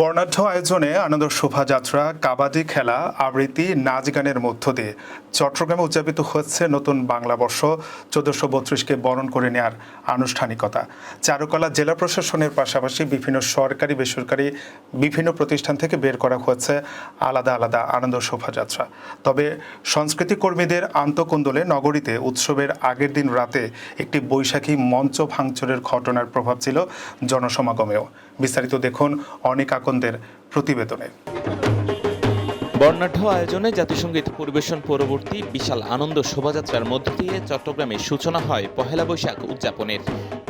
বর্ণাঢ্য আয়োজনে আনন্দ শোভাযাত্রা, কাবাডি খেলা, আবৃত্তি, নাচ গানের মধ্য দিয়ে চট্টগ্রামে উদযাপিত হচ্ছে নতুন বাংলা বর্ষ চোদ্দশো বত্রিশকে বরণ করে নেওয়ার আনুষ্ঠানিকতা। চারুকলা জেলা প্রশাসনের পাশাপাশি বিভিন্ন সরকারি, বেসরকারি বিভিন্ন প্রতিষ্ঠান থেকে বের করা হয়েছে আলাদা আলাদা আনন্দ শোভাযাত্রা। তবে সংস্কৃতি কর্মীদের আন্তকন্দলে নগরীতে উৎসবের আগের দিন রাতে একটি বৈশাখী মঞ্চ ভাঙচুরের ঘটনার প্রভাব ছিল জনসমাগমেও। বিস্তারিত দেখুন অনেক আকন্দের প্রতিবেদনে। বর্ণাঢ্য আয়োজনে জাতিসংগীত পরিবেশন পরবর্তী বিশাল আনন্দ শোভাযাত্রার মধ্য দিয়ে চট্টগ্রামে সূচনা হয় পহেলা বৈশাখ উদযাপনের।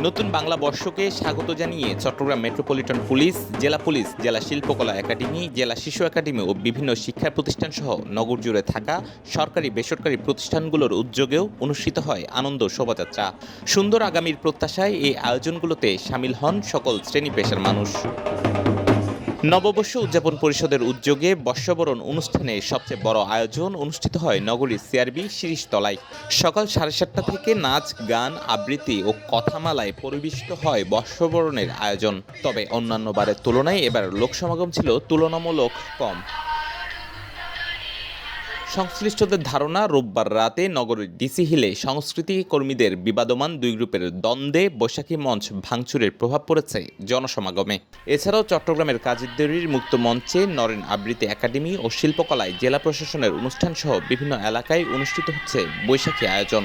নতুন বাংলা বর্ষকে স্বাগত জানিয়ে চট্টগ্রাম মেট্রোপলিটন পুলিশ, জেলা পুলিশ, জেলা শিল্পকলা একাডেমি, জেলা শিশু একাডেমি ও বিভিন্ন শিক্ষা প্রতিষ্ঠান সহ নগর জুড়ে থাকা সরকারি বেসরকারি প্রতিষ্ঠানগুলোর উদ্যোগেও অনুষ্ঠিত হয় আনন্দ শোভাযাত্রা। সুন্দর আগামীর প্রত্যাশায় এই আয়োজনগুলোতে সামিল হন সকল শ্রেণি পেশার মানুষ। নববর্ষ উদযাপন পরিষদের উদ্যোগে বর্ষবরণ অনুষ্ঠানে সবচেয়ে বড় আয়োজন অনুষ্ঠিত হয় নগরীর সিআরবি শিরিষতলায়। সকাল সাড়ে সাতটা থেকে নাচ, গান, আবৃত্তি ও কথামালায় পরিবেশিত হয় বর্ষবরণের আয়োজন। তবে অন্যান্য বারের তুলনায় এবার লোকসমাগম ছিল তুলনামূলক কম। সংশ্লিষ্টদের ধারণা, রোববার রাতে নগরীর ডিসি হিলে সংস্কৃতি কর্মীদের বিবাদমান দুই গ্রুপের দ্বন্দ্বে বৈশাখী মঞ্চ ভাঙচুরের প্রভাব পড়েছে জনসমাগমে। এছাড়াও চট্টগ্রামের কাজীদেরির মুক্ত মঞ্চে নরেন আবৃত্তি একাডেমি ও শিল্পকলায় জেলা প্রশাসনের অনুষ্ঠান সহ বিভিন্ন এলাকায় অনুষ্ঠিত হচ্ছে বৈশাখী আয়োজন।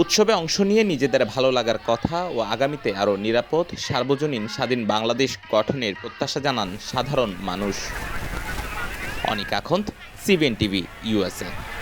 উৎসবে অংশ নিয়ে নিজেদের ভালো লাগার কথা ও আগামীতে আরও নিরাপদ, সার্বজনীন, স্বাধীন বাংলাদেশ গঠনের প্রত্যাশা জানান সাধারণ মানুষ। অনিক আখন্দ CBN TV USA.